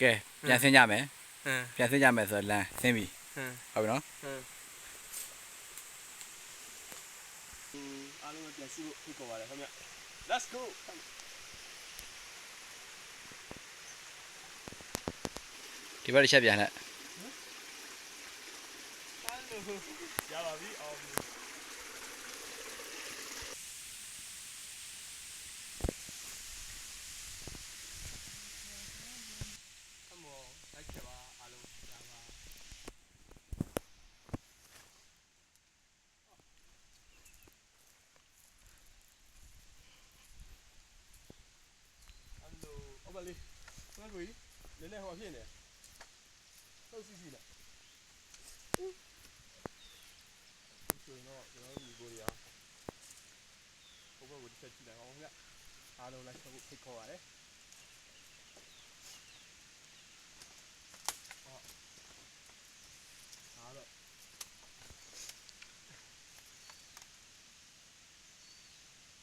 ကဲပြန်ဆင်းကြမယ်ဟမ်ပြန်ဆင်းကြမယ်ဆိုတော့လမ်းဆင်းပြီဟမ်ဟုတ်ပြီနော်ဟမ်အားလုံးပြန်စီဖို့ဖိတ်ခေါ်ပါတယ်ခင်ဗျ Let's go ဒီဘက်တစ်ချက်ပြန်လက်ရပါပြီအောင်ပြီအမောလိုက်ခဲ့ပါအားလုံးရပါ အဲ့ လိုအမလေးငါ့ကိုကြီးနည်းနည်းဟောဖြစ်နေဟုတ်စီစီနဲ့ဆိုရင်တော့ကျွန်တော်တို့ညီကိုတွေဟာဘုဘကိုတစ်ချက်ကြည့်လိုက်အောင်ခင်ဗျအားလုံးလိုက်ဆက်ဖို့ဖိတ်ခေါ်ပါတယ်